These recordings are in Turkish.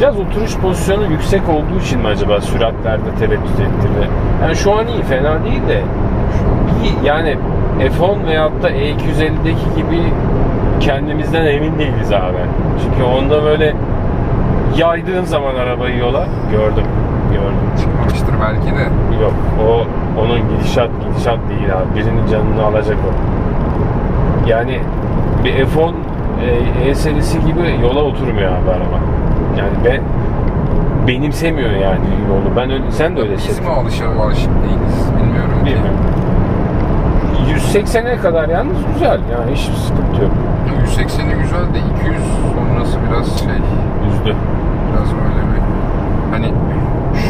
Biraz oturuş pozisyonu yüksek olduğu için mi acaba süratlerde tereddüt ettirdi? Yani şu an iyi, fena değil de yani F10 veyahut da E250'deki gibi kendimizden emin değiliz abi. Çünkü onda böyle yaydığın zaman arabayı yola gördüm. Gördüm. Çıkmamıştır belki de. Yok o onun gidişat gidişat değil abi. Birinin canını alacak o. Yani bir F10 e, E serisi gibi yola oturmuyor abi araba. Yani ben benimsemiyor yani yolu. Ben öyle, sen de öyle Biz mi alışır alışık değiliz bilmiyorum. Bilmiyorum. 180'e kadar yalnız güzel. Yani hiç sıkıntı yok. 180'i güzel de 200 sonrası biraz şey Üzdü. biraz böyle bir hani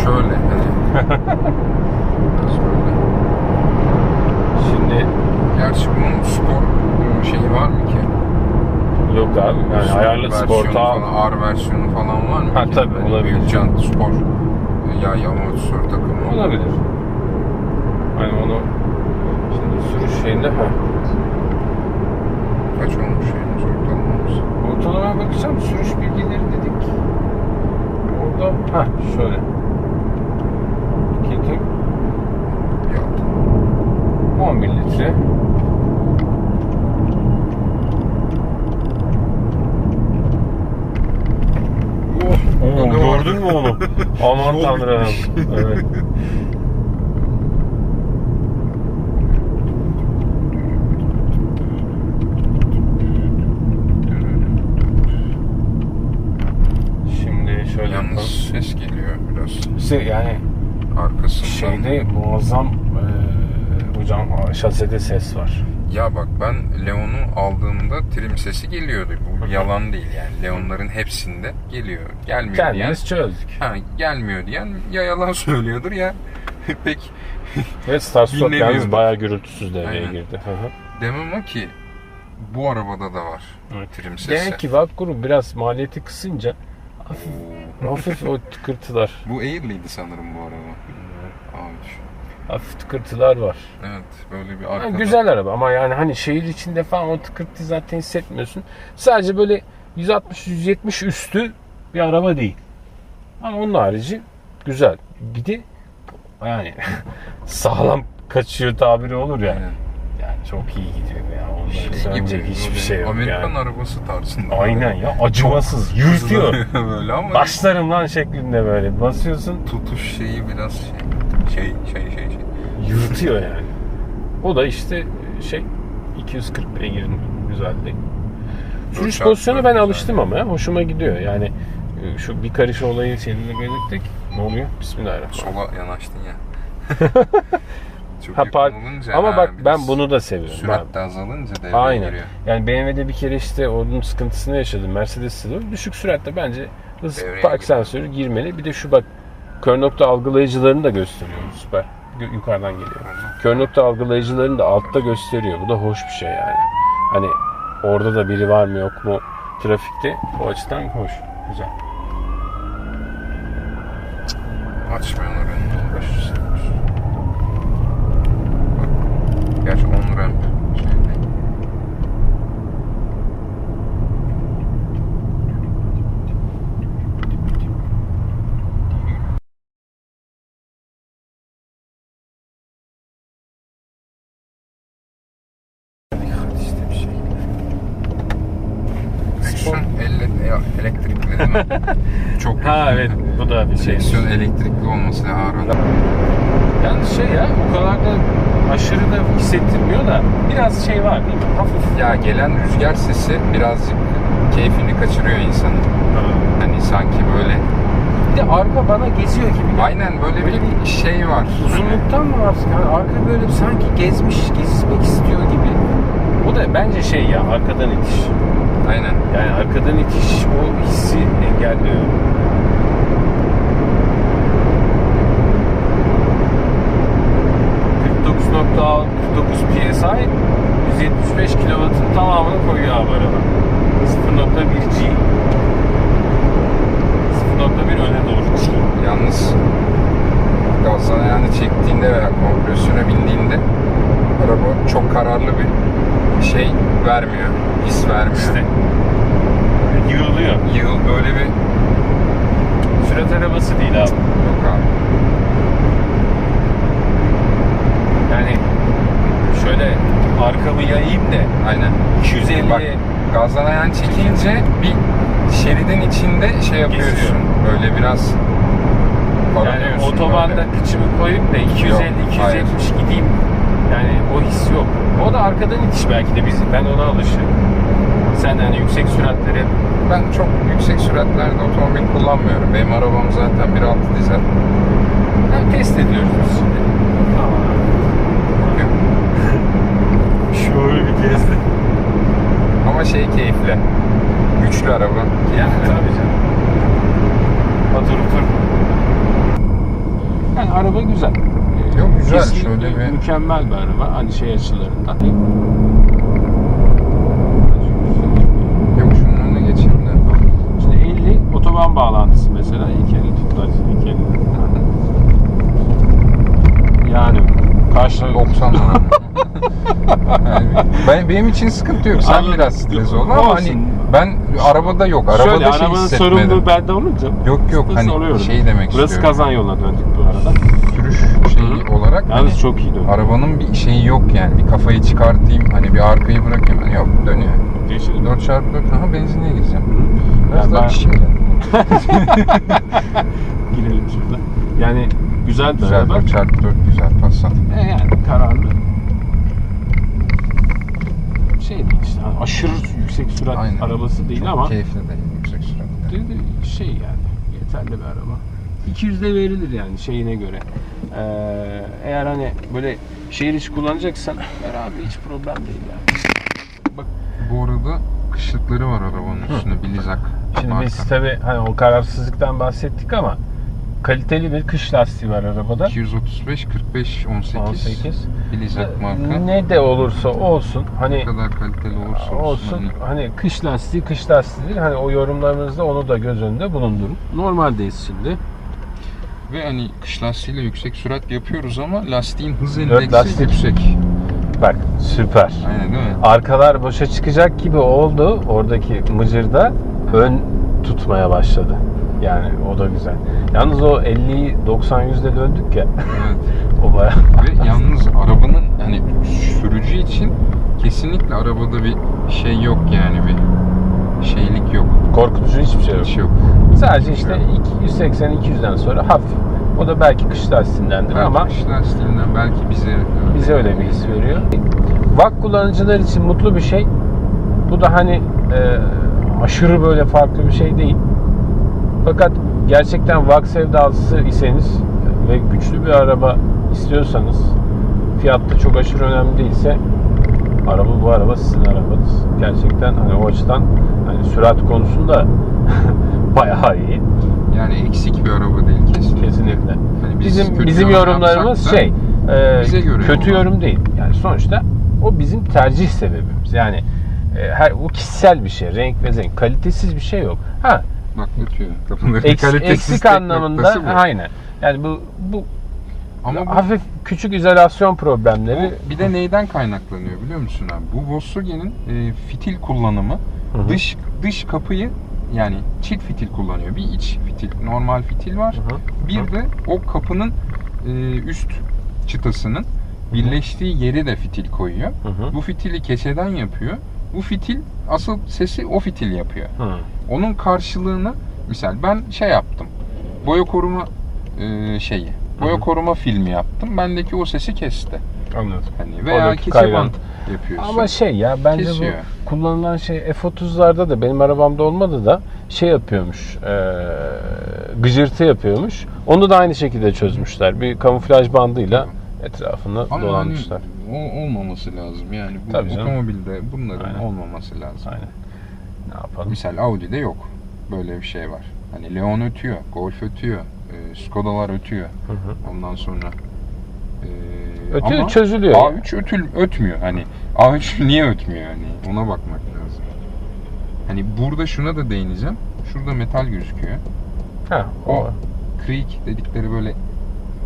şöyle hani biraz böyle. Şimdi Gerçi bunun spor şeyi var mı ki? Yok abi. Yani Spor ayarlı sporta falan, R versiyonu falan var mı Ha, tabii, Hani olabilir. Büyük jant spor e, yay amortisör takımı. olabilir. Hani onu şimdi sürüş şeyinde ha. Kaç olmuş şeyimiz ortalamamız? Ortalamaya bakacağım. Sürüş bilgileri dedik. Orada ha şöyle. Kitim Yaptım. 11 litre. Vardı. mü onu? Aman tanrım. Evet. Şimdi şöyle Yalnız yapalım. ses geliyor biraz. İşte yani Arkasından. şeyde muazzam e, hocam şasede ses var. Ya bak ben Leon'u aldığımda trim sesi geliyordu. Bu yalan değil yani. Leon'ların hepsinde geliyor. Gelmiyor diyen. Kendimiz çözdük. Ha, gelmiyor diyen ya yalan söylüyordur ya pek stop Dinlemiyordu. yalnız bayağı gürültüsüz devreye Aynen. girdi. Hı hı. demem o ki bu arabada da var Evet. trim sesi. Demek ki Vakkur'u biraz maliyeti kısınca hafif, hafif o tıkırtılar. Bu Air'liydi sanırım bu araba. Avuç. Hafif tıkırtılar var. Evet böyle bir Yani arkada. güzel araba ama yani hani şehir içinde falan o tıkırtıyı zaten hissetmiyorsun. Sadece böyle 160-170 üstü bir araba değil. Ama onun harici güzel. Bir de yani sağlam kaçıyor tabiri olur ya. Aynen. Yani çok iyi gidiyor ya. Ondan Şey söyleyecek gibi, hiçbir şey yok Amerikan yani. arabası tarzında. Aynen ya acımasız yürütüyor. böyle ama Başlarım lan şeklinde böyle basıyorsun tutuş şeyi biraz şey şey şey şey. şey. yürütüyor yani. O da işte şey 240 beygirin güzelliği. Sürüş pozisyonu ben alıştım ama ya, hoşuma gidiyor. Yani e, şu bir karış olayı seninle belirttik. Ne oluyor? Bismillahirrahmanirrahim. Sola yanaştın ya. Çok Ha, par- olunca ama ha, bak ben bunu da seviyorum. Sürat de azalınca devreye Aynen. giriyor. Yani BMW'de bir kere işte onun sıkıntısını yaşadım. Mercedes'te de düşük süratte bence hız Devreye park giriyor. sensörü girmeli. Bir de şu bak kör nokta algılayıcılarını da gösteriyor. Süper. Yukarıdan geliyor. Kör nokta algılayıcılarını da altta gösteriyor. Bu da hoş bir şey yani. Hani orada da biri var mı yok mu trafikte. O açıdan hoş. Güzel. Açmıyorlar uğraşırsın. Bak. Gerçi on ramp şey değil. Hadi işte bir şey. Direksiyon elle, ya, elektrikli değil mi? Çok Ha evet bu da bir şey. Direksiyon elektrikli olması lazım. Yalnız şey ya o kadar da aşırı da hissettirmiyor da biraz şey var değil mi? Hafif. Ya gelen rüzgar sesi birazcık keyfini kaçırıyor insanın. Hani sanki böyle Bir de arka bana geziyor gibi. aynen böyle bir şey var. Uzunluktan mı var? Yani arka böyle sanki gezmiş, gezmek istiyor gibi. O da bence şey ya arkadan itiş. Aynen. Yani arkadan itiş o hissi engelliyor. ...49.6 49 PSI... ...175 kW'ın tamamını koyuyor abi araba. 0.1 G. 0.1 öne doğru çıkıyor. Yalnız gazdan ayağını çektiğinde veya kompresyona bindiğinde araba çok kararlı bir şey vermiyor. His vermiyor. İşte. Yığılıyor. Yıl böyle bir içinde şey yapıyorsun. Geziyor. Böyle biraz Yani otobanda böyle. kıçımı koyup da 250 Yok, 270 gideyim. Yani o his yok. O da arkadan itiş belki de bizi. Ben ona alışığım. Sen hani yüksek süratlere Ben çok yüksek süratlerde otomobil kullanmıyorum. Benim arabam zaten 1.6 dizel. yani test ediyoruz biz şimdi. Şöyle bir test. Ama şey keyifli. Güçlü araba. Yani tabii canım. Otur otur. Yani araba güzel. Yok, güzel. Kesinlikle Şöyle bir- Mükemmel bir araba. Hani şey açılarından. Yok şunun önüne geçeyim de. Şimdi 50 otoban bağlantısı mesela. İlk 50 tutlar. İlk 50. Yani karşı 90 lira. yani ben, benim için sıkıntı yok. Sen Anladım. biraz stres oldun ama Olsun. hani ben arabada yok. Arabada Şöyle şey arabanın hissetmedim. sorumluluğu bende olunca Yok yok hani oluyorum. şey demek Burası istiyorum. kazan yoluna döndük bu arada. Sürüş şeyi Hı. olarak Yalnız hani çok iyi döndük. arabanın bir şeyi yok yani. Bir kafayı çıkartayım hani bir arkayı bırakayım. Yok dönüyor. Geçelim. 4x4 aha benzinliğe gireceğim. Biraz Yani daha ben-. Girelim şurada. Yani güzel bir Güzel araba. 4x4 güzel Passat. E yani kararlı. Şey değil işte hani aşırı yüksek sürat Aynen. arabası değil Çok ama keyifli değil yüksek süratte. de- de şey yani yeterli bir araba. 200 de verilir yani şeyine göre. Ee, eğer hani böyle şehir içi kullanacaksan ver abi hiç problem değil yani. Bu arada kışlıkları var arabanın üstünde Bilizak Şimdi marka. biz tabi hani o kararsızlıktan bahsettik ama kaliteli bir kış lastiği var arabada. 235 45 18, 18. Bilizak marka. Ne de olursa olsun hani Ne kadar kaliteli olursa olsun. olsun hani hani kış lastiği kış lastiğidir. Hani o yorumlarınızda onu da göz önünde bulundurun. Normaldeyiz şimdi. Ve hani kış lastiğiyle yüksek sürat yapıyoruz ama lastiğin hız endeksi lastik. yüksek. Bak süper. Aynen değil mi? Arkalar boşa çıkacak gibi oldu oradaki mıcırda. Ön tutmaya başladı. Yani o da güzel. Yalnız o 50'yi 90 yüzde döndük ya. Evet. o baya Ve yalnız arabanın hani sürücü için kesinlikle arabada bir şey yok yani bir şeylik yok. korkutucu hiçbir şey yok. Hiç yok. Sadece işte 180-200'den sonra hafif. O da belki kış lastiğindendir Belki ama kış lastiğinden belki bize bize öyle bir his veriyor. VAK kullanıcılar için mutlu bir şey. Bu da hani e, aşırı böyle farklı bir şey değil. Fakat gerçekten VAK sevdalısı iseniz ve güçlü bir araba istiyorsanız fiyatta çok aşırı önemli değilse araba bu araba sizin arabanız. Gerçekten hani o açıdan hani sürat konusunda bayağı iyi. yani eksik bir araba değil kesinlikle. Kesinlikle. Hani biz bizim bizim yorum yorumlarımız da şey e, kötü olan. yorum değil. Yani sonuçta o bizim tercih sebebimiz. Yani e, her o kişisel bir şey. Renk ve zevk. Kalitesiz bir şey yok. Ha Ötüyor. Kapıları eks- eksik anlamında bu. aynen. Yani bu bu Ama bu, hafif küçük izolasyon problemleri bu bir de neyden kaynaklanıyor biliyor musun abi? Bu Volkswagen'in e, fitil kullanımı Hı hı. dış dış kapıyı yani çift fitil kullanıyor. Bir iç fitil, normal fitil var. Hı hı. Bir Hı. de o kapının e, üst çıtasının birleştiği yeri de fitil koyuyor. Hı hı. Bu fitili keçeden yapıyor. Bu fitil asıl sesi o fitil yapıyor. Hı. Onun karşılığını misal ben şey yaptım. Boya koruma e, şeyi. Boya Hı koruma filmi yaptım. Bendeki o sesi kesti. Anladım. Hani veya Oradaki keçe kaygan. bant yapıyorsun. Ama şey ya bence Kesiyor. bu kullanılan şey F30'larda da benim arabamda olmadı da şey yapıyormuş. E, gıcırtı yapıyormuş. Onu da aynı şekilde çözmüşler. Bir kamuflaj bandıyla etrafını Ama dolanmışlar. hani o olmaması lazım. Yani bu Tabii canım. otomobilde bunların Aynen. olmaması lazım. Aynen. Ne yapalım? Misal Audi'de yok. Böyle bir şey var. Hani Leon ötüyor, Golf ötüyor, e, Skoda'lar ötüyor. Hı hı. Ondan sonra e, Ötüyor, ama çözülüyor A3 ötül ötmüyor. Hani A3 niye ötmüyor hani? Ona bakmak lazım. Hani burada şuna da değineceğim. Şurada metal gözüküyor. Ha, o. O creak dedikleri böyle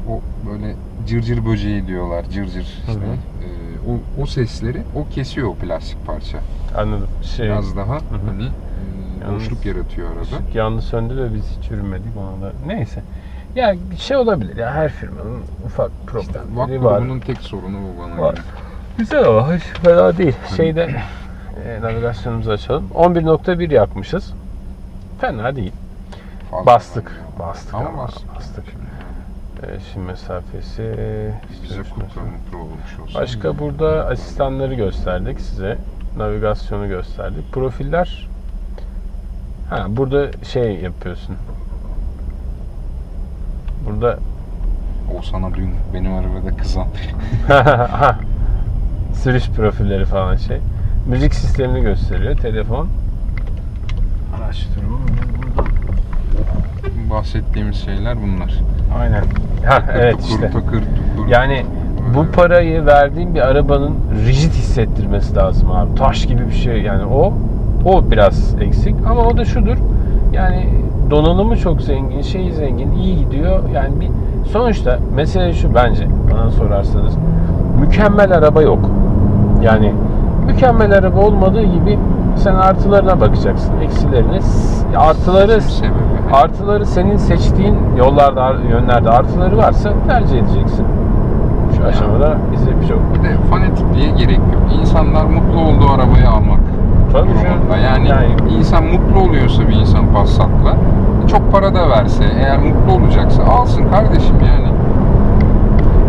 o böyle cırcır böceği diyorlar. Cırcır işte. Hı hı. E, o, o sesleri o kesiyor o plastik parça. Anladım. Şey, Biraz daha hı. hani e, Yalnız- boşluk yaratıyor arada. yandı söndü ve biz hiç yürümedik ona da. Neyse. Ya şey olabilir ya her firmanın ufak İşte problemleri VAK var. grubunun tek sorunu bu bana Var. göre. Güzel ama hiç fena değil. Şeyde e, navigasyonumuzu açalım. 11.1 yakmışız. Fena değil. Fazla Bastık. Bastık Ama ama, bastık. bastık. Şimdi mesafesi Bize olmuş olsun. Başka burada asistanları gösterdik size. Navigasyonu gösterdik. Profiller Ha burada şey yapıyorsun. Burada O sana dün benim arabada kızan. Sürüş profilleri falan şey. Müzik sistemini gösteriyor. Telefon. Araç durumu. Bahsettiğimiz şeyler bunlar. Aynen. Ha evet Tukur, işte. Takır tukur. Yani bu parayı verdiğin bir arabanın rigid hissettirmesi lazım abi. Taş gibi bir şey yani o o biraz eksik ama o da şudur. Yani donanımı çok zengin, şeyi zengin, iyi gidiyor. Yani bir sonuçta mesele şu bence bana sorarsanız mükemmel araba yok. Yani mükemmel araba olmadığı gibi sen artılarına bakacaksın, eksilerine. Artıları sebebi. Artıları senin seçtiğin yollarda, yönlerde artıları varsa tercih edeceksin. Şu aşamada bize bir yok. Bir de fanatikliğe gerek yok. İnsanlar mutlu olduğu arabayı almak Tabii durumunda. Yani, Yani- insan mutlu oluyorsa bir insan Passat'la çok para da verse eğer mutlu olacaksa alsın kardeşim yani.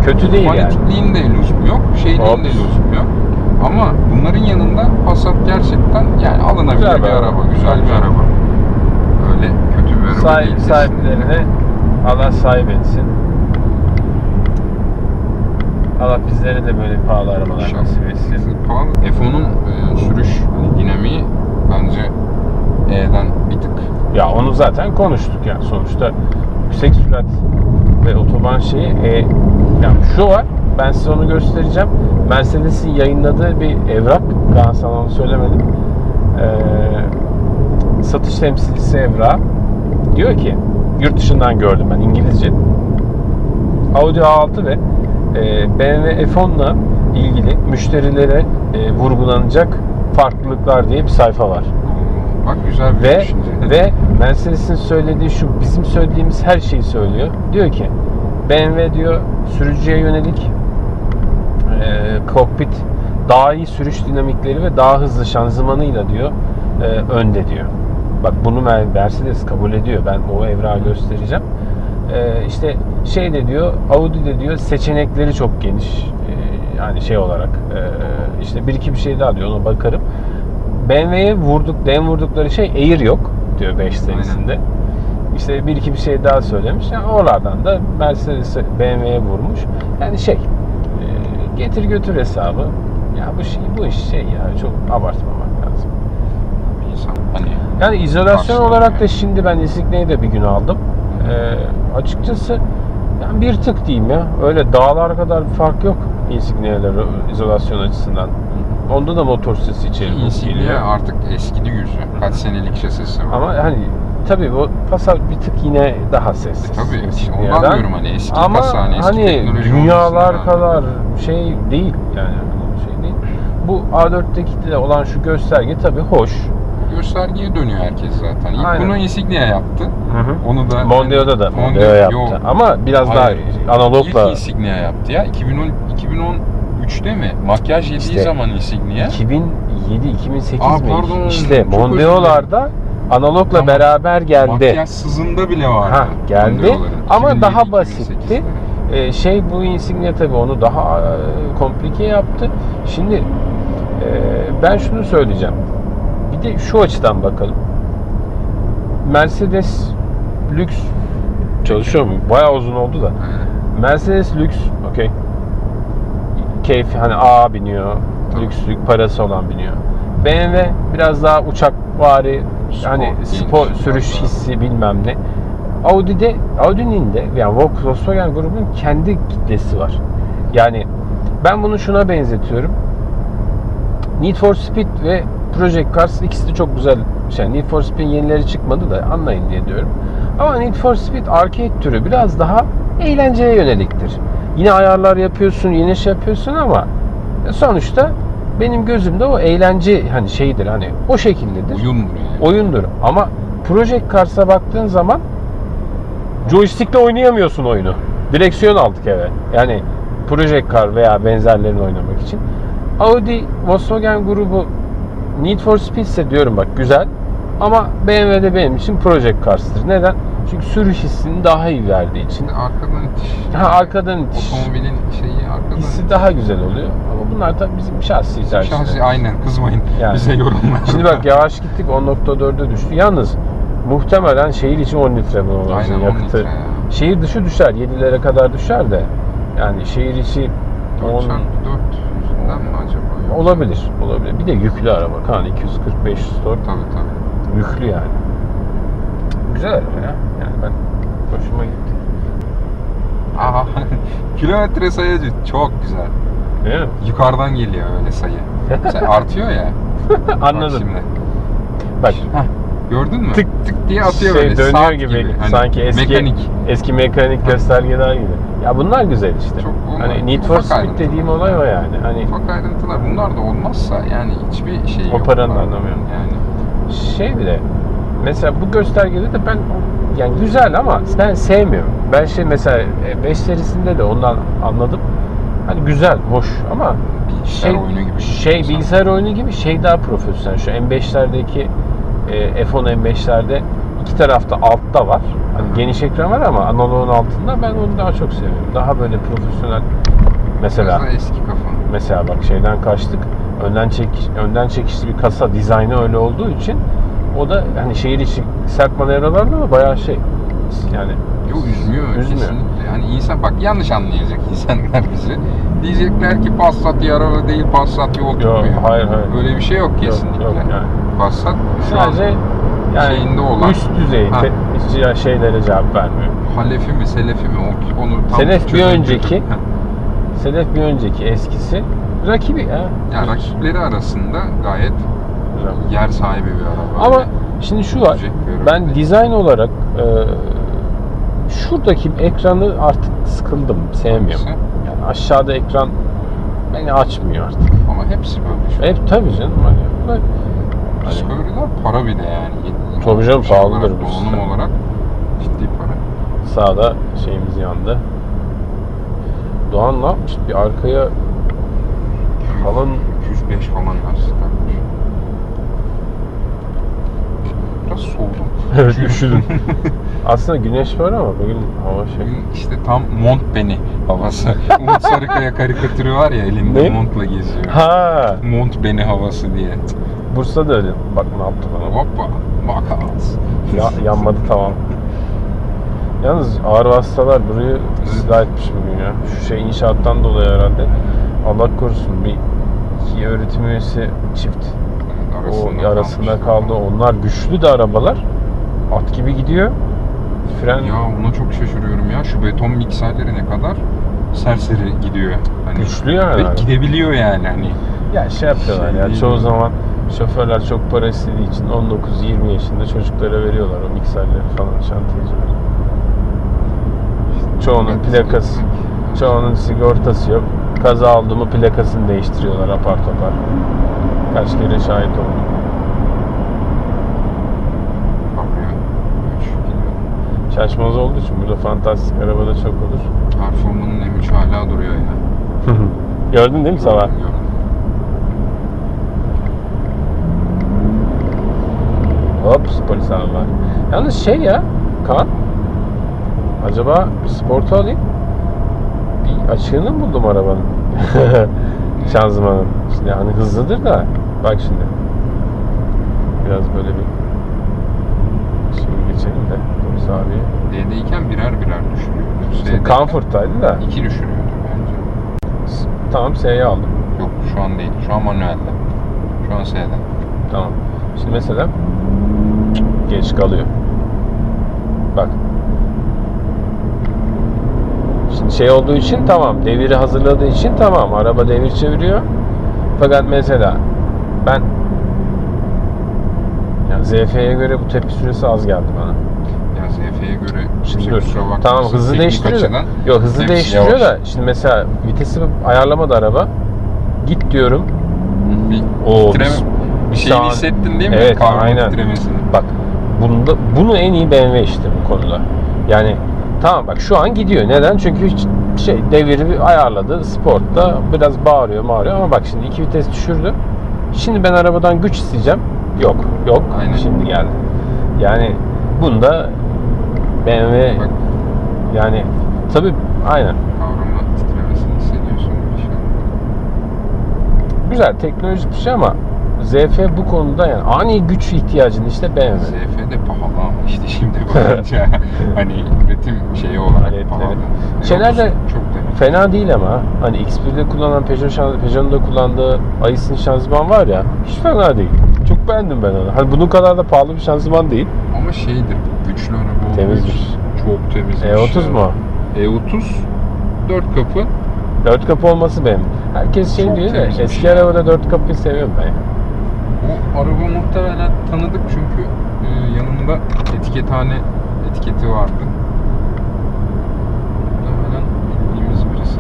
Kötü değil yani. Fanatikliğin de lüzum yok, şeyliğin de Ops. lüzum yok. Ama bunların yanında Passat gerçekten yani alınabilir Güzel bir araba, araba. güzel bir araba. Öyle kötü bir Sahip, sahiplerine Allah sahip etsin. Allah bizlere de böyle pahalı arabalar nasip etsin. Pahalı. F10'un e, sürüş hani dinamiği bence E'den bir tık Ya onu zaten konuştuk yani sonuçta yüksek sürat ve otoban şeyi e, yani şu var ben size onu göstereceğim. Mercedes'in yayınladığı bir evrak. Daha sana onu söylemedim. Ee, satış temsilcisi evrağı diyor ki yurt dışından gördüm ben İngilizce. Audi A6 ve e, BMW F10'la ilgili müşterilere e, vurgulanacak farklılıklar diye bir sayfa var. bak güzel bir Ve düşünce. ve Mercedes'in söylediği şu bizim söylediğimiz her şeyi söylüyor. Diyor ki BMW diyor sürücüye yönelik e, kokpit daha iyi sürüş dinamikleri ve daha hızlı şanzımanıyla diyor e, önde diyor. Bak bunu Mercedes kabul ediyor. Ben o evrağı göstereceğim. E, işte şey de diyor Audi de diyor seçenekleri çok geniş. E, yani şey olarak e, işte bir iki bir şey daha diyor ona bakarım. BMW'ye vurduk, dem vurdukları şey Air yok diyor 5 senesinde. İşte bir iki bir şey daha söylemiş. Yani oralardan da Mercedes'e BMW'ye vurmuş. Yani şey e, getir götür hesabı. Ya bu şey bu iş şey ya çok insan hani Yani izolasyon Karşılığı olarak da yani. şimdi ben Insignia'yı da bir gün aldım. E, açıkçası yani bir tık diyeyim ya. Öyle dağlar kadar bir fark yok Insignia'lar izolasyon açısından. Onda da motor sesi içeri Insignia geliyor. artık eskidi yüzü. Kaç senelik şasisi var. Ama hani tabii bu Passat bir tık yine daha sessiz. E tabii, işte ondan diyorum hani eski Ama Passat, eski hani dünyalar kadar şey değil yani şey değil. Bu A4'teki de olan şu gösterge tabii hoş. Göstergeye dönüyor herkes zaten. İlk Aynen. bunu Insignia yaptı. Onu da Mondeo'da da Mondeo- Mondeo yaptı. Yok. Ama biraz Hayır. daha analogla İlk Insignia yaptı ya. 2010 2013'te mi? Makyaj yediği İşte. zaman Insignia. 2007 2008 Aa, mi? pardon, İşte Mondeo'larda analogla Tamam. beraber geldi. Makyaj sızında bile vardı. Ha, geldi ama 2007, daha 2008'de. basitti. Ee, şey bu Insignia tabii onu daha e, komplike yaptı. Şimdi e, ben şunu söyleyeceğim. Bir de şu açıdan bakalım. Mercedes lüks çalışıyor mu? Bayağı uzun oldu da. Mercedes lüks, okey. Keyfi hani A biniyor, lükslük parası olan biniyor. BMW biraz daha uçakvari, Spor, hani spor sürüş hissi bilmem ne. Audi'de, Audi'nin de yani Volkswagen grubunun kendi kitlesi var. Yani ben bunu şuna benzetiyorum. Need for Speed ve Project Cars ikisi de çok güzel. şey. Need for Speed'in yenileri çıkmadı da anlayın diye diyorum. Ama Need for Speed arcade türü biraz daha eğlenceye yöneliktir. Yine ayarlar yapıyorsun, yeni şey yapıyorsun ama sonuçta benim gözümde o eğlence hani şeydir hani o şekildedir. Oyundur yani. Oyundur. Ama Project Cars'a baktığın zaman joystickle oynayamıyorsun oyunu. Direksiyon aldık eve. Yani Project Car veya benzerlerini oynamak için. Audi, Volkswagen grubu Need for Speed ise diyorum bak güzel. Ama BMW'de benim için Project Cars'tır. Neden? Çünkü sürüş hissini daha iyi verdiği için. Arkadan itiş. Ha, arkadan itiş Otomobilin şeyi arkadan hissi daha güzel oluyor. Ama bunlar tabii bizim şahsi tercihlerimiz. Şahsi aynen kızmayın. Yani. Bize yorumlar. Şimdi bak yavaş gittik 10.4'e düştü. Yalnız muhtemelen şehir için 10 litre 10 yakıtı. litre ya. Şehir dışı düşer 7'lere kadar düşer de yani şehir içi 4 10 çarpı 4 yüzünden mi acaba? Yok. olabilir. Olabilir. Bir de yüklü araba. Kaan 240 500 tork Tabii tabii. yüklü yani. Güzel araba ya. Yani ben hoşuma gitti. Aha. Kilometre sayacı çok güzel. Değil mi? Yukarıdan geliyor öyle sayı. Mesela artıyor ya. Bak Anladım. şimdi. Bak Heh, gördün mü? Tık tık diye atıyor şey böyle. dönüyor saat gibi, Hani sanki eski Mekanik. eski mekanik göstergeler gibi. Ya bunlar güzel işte. Çok onlar hani Need for ufak Speed dediğim olay o yani. Hani Ufak ayrıntılar bunlar da olmazsa yani hiçbir şey yok. O paranın bunlarda. anlamı yok. Yani şey bile mesela bu göstergede de ben yani güzel ama ben sevmiyorum. Ben şey mesela 5 serisinde de ondan anladım. Hani güzel, hoş ama bilgisayar şey oyunu gibi. şey bilgisayar oyunu gibi şey daha profesyonel. Şu M5'lerdeki e, F10 M5'lerde iki tarafta altta var. Hani geniş ekran var ama analogun altında ben onu daha çok seviyorum. Daha böyle profesyonel mesela Biraz eski kafa. mesela bak şeyden kaçtık. Önden çek önden çekişli bir kasa dizaynı öyle olduğu için o da hani şehir içi sert manevralarda da bayağı şey yani Yok üzmüyor, Üzmüyor. kesinlikle. Yani insan bak yanlış anlayacak insanlar bizi. Diyecekler ki Passat iyi araba değil, Passat yol tutmuyor. hayır, hayır. Böyle bir şey yok kesinlikle. yok yani. Passat şu sadece yani şeyinde olan- üst düzey Ha. te- şeylere cevap vermiyor. Halefi mi, Selefi mi onu tam Selef bir önceki. Heh. Sedef bir önceki eskisi rakibi ya. Yani rakipleri arasında gayet Güzel. yer sahibi bir araba. Ama şimdi şu var. Ben dizayn olarak e, şuradaki ekranı artık sıkıldım. Sevmiyorum. Yani aşağıda ekran beni açmıyor artık. Ama hepsi böyle şu. Hep tabii canım hani. bunlar- hani para bir de yani. Tabii canım, Şey pahalıdır bu Donanım olarak ciddi para. sağda şeyimiz yandı. Doğan ne yapmış? Bir arkaya falan 205 falan takmış. Biraz soğudum. Evet, üşüdüm. aslında güneş var ama bugün hava şey. Bugün işte tam mont beni havası. Umut Sarıkaya karikatürü var ya elinde Ne? montla geziyor. Ha, Mont beni havası diye. Bursa'da öyle. Bak ne yaptı bana. Hoppa. Makas. Ya, yanmadı tamam. Yalnız ağır hastalar burayı ıslah etmiş bugün ya. Şu şey inşaattan dolayı herhalde. Allah korusun bir iki öğretim üyesi çift. O arasında kaldı. Onlar güçlü de arabalar. At gibi gidiyor. Fren Ya ona çok şaşırıyorum ya. Şu beton mikserleri ne kadar serseri gidiyor. Hani güçlü yani. Ve gidebiliyor yani hani. Ya şey yapıyorlar Şey ya değil çoğu zaman şoförler çok para istediği için 19-20 yaşında çocuklara veriyorlar o mikserleri falan şantiyeciler. Çoğunun plakası, çoğunun sigortası yok. Kaza oldu mu plakasını değiştiriyorlar apar topar. Kaç kere şahit oldum. Şaşmaz olduğu için burada fantastik arabada çok olur. Performanın M3 hala duruyor ya. Gördün değil mi sabah? Gördüm. Hops polis abi var. Yalnız şey ya Kaan. Acaba bir sportu alayım. Açığını mı buldum arabanın? Şanzımanın. Şimdi hani hızlıdır da. Bak şimdi. Biraz böyle bir şimdi geçelim de polis abiye. D'deyken birer birer düşürüyordu. Şimdi S'deyken Comfort'taydı da. iki düşürüyordu bence. Tamam S'ye aldım. Yok şu an değil. Şu an manuelde. Şu an S'de. Tamam. Şimdi mesela geç kalıyor. Bak. Şey olduğu için tamam. Deviri hazırladığı için tamam. Araba devir çeviriyor. Fakat mesela ben yani ZF'ye göre bu tepki süresi az geldi bana. Ya ZF'ye göre Şimdi dur. Tamam Teknik değiştiriyor da. Yok hepsi değiştiriyor yavaş. da. Şimdi mesela vitesi ayarlamadı araba. Git diyorum. Bir Oo, titreme, bir- bir şeyini hissettin değil mi? Evet, Karbon aynen. titremesini. Bak bunda, bunu en iyi BMW işte bu konuda. Yani tamam bak şu an gidiyor. Neden? Çünkü hiç şey deviri ayarladı. Sportta biraz bağırıyor bağırıyor ama bak şimdi iki vites düşürdü. Şimdi ben arabadan güç isteyeceğim. Yok. Yok. Aynen. Şimdi geldi. Yani bunda BMW Bak yani tabii aynen. titremesini hissediyorsun. Şey. Güzel teknolojik bir şey ama ZF bu konuda yani ani güç ihtiyacını işte BMW. ZF de pahalı ama işte şimdi bakınca hani üretim şeyi olarak Aletleri. pahalı. Şeyler de çok da Fena değil ama hani X1'de kullanılan Peugeot şanzı, Peugeot'un da kullandığı Ayıs'ın şanzıman var ya hiç fena değil. Çok beğendim ben onu. Hani bunun kadar da pahalı bir şanzıman değil. ama şeydir güçlü araba için Çok temizmiş. E30 ya. mu? E30 4 kapı Dört kapı olması benim. Herkes şey Çok diyor da eski ya. arabada dört kapıyı seviyorum ben. O araba muhtemelen tanıdık çünkü e, yanında etikethane etiketi vardı. Muhtemelen bildiğimiz birisi.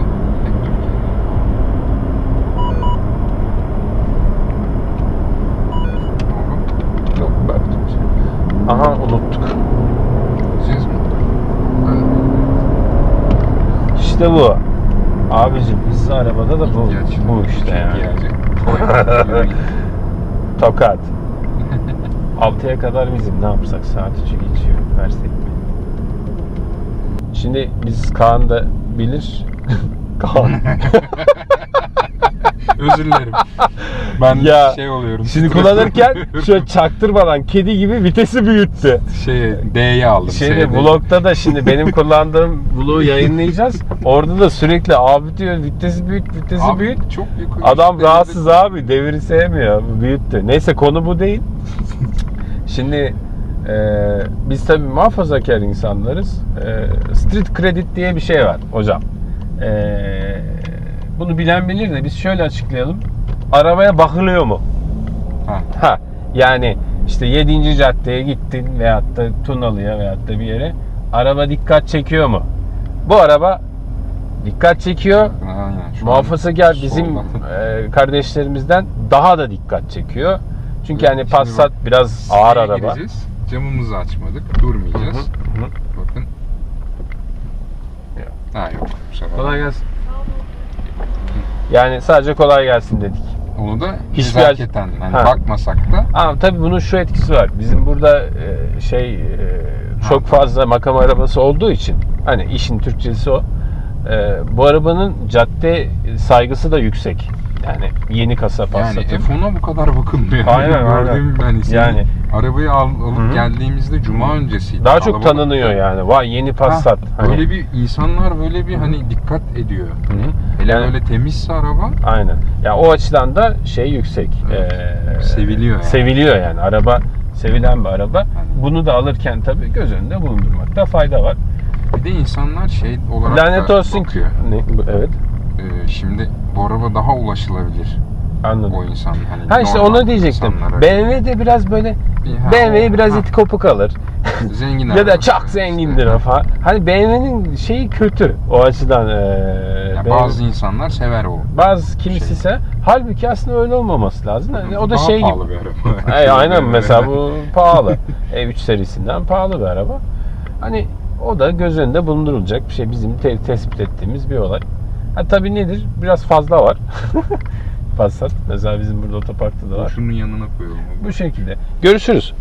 Yok baktım şey. Aha unuttuk. Siz mi? Ben İşte bu. Abicim hızlı arabada da bu, bu işte yani. Tokat. 6'ya kadar bizim ne yapsak saat 3'ü geçiyor versek mi? Şimdi biz Kaan da bilir. Kaan. Özür dilerim. Ben Ya, şey oluyorum. Şimdi kullanırken şöyle çaktırmadan kedi gibi vitesi büyüttü. şey D'ye aldım. Şeyde S'de. vlogda da şimdi benim kullandığım vlogu yayınlayacağız. Orada da sürekli abi diyor vitesi büyüt, vitesi Abi, büyüt. Çok yukarı. Adam rahatsız abi. Deviri sevmiyor. Büyüttü. Neyse konu bu değil. Şimdi e, biz tabii muhafazakar insanlarız. E, street credit diye bir şey var hocam. E, bunu bilen bilir de biz şöyle açıklayalım. Arabaya bakılıyor mu? Ha. Ha yani işte 7. caddeye gittin veyahut da Tunalı'ya veyahut da bir yere. Araba dikkat çekiyor mu? Bu araba dikkat çekiyor. Muhafazakar bizim e, kardeşlerimizden daha da dikkat çekiyor. Çünkü hani Şimdi Passat bak, biraz ağır araba. gireceğiz. Camımızı açmadık. Durmayacağız. Hı hı. Bakın. Yok. Ha yok. Kolay gelsin. Yani sadece kolay gelsin dedik. Onu da Hiçbir nezaketen hani Ha. bakmasak da Ama tabii bunun şu etkisi var. Bizim burada e, şey e, çok Ha. fazla makam arabası olduğu için hani işin Türkçesi o. E, bu arabanın cadde saygısı da yüksek. Yani yeni kasa yani Passat'ın. F10'a bu kadar bakılmıyor. Aynen, aynen. Gördüğüm hani senin Yani. arabayı al, alıp Hı hı. geldiğimizde cuma öncesiydi. Daha çok tanınıyor yani. Vay yeni Ha, Passat. Hani- Böyle bir insanlar böyle bir hani dikkat ediyor. Hı hı. Hele öyle temizse araba Aynen. Ya o açıdan da şey yüksek. Evet. Ee, Seviliyor yani. Seviliyor yani. Araba sevilen bir araba. Aynen. Bunu da alırken tabii göz önünde bulundurmakta fayda var. bir de insanlar şey olarak Lanet da olsun. bakıyor. Ne, bu- evet. Ee, şimdi bu araba daha ulaşılabilir Anladım. o insan hani Ha işte normal onu diyecektim. insanlara. BMW de biraz böyle Bir- ha, BMW'yi biraz ha. iti kopuk alır. zengin ya da araba. çok zengindir o falan. Hani BMW'nin şeyi kötü o açıdan. Ee, Ya BMW bazı insanlar sever o. bazı kimisi ise halbuki aslında öyle olmaması lazım. Yani o da Daha şey gibi. pahalı bir araba. Hey, aynen mesela bu pahalı. E3 serisinden pahalı bir araba. Hani o da göz önünde bulundurulacak bir şey. Bizim te- tespit ettiğimiz bir olay. Ha tabii nedir? Biraz fazla var. Passat. Mesela bizim burada otoparkta da var. Şunun yanına koyalım. Bu şekilde. Görüşürüz.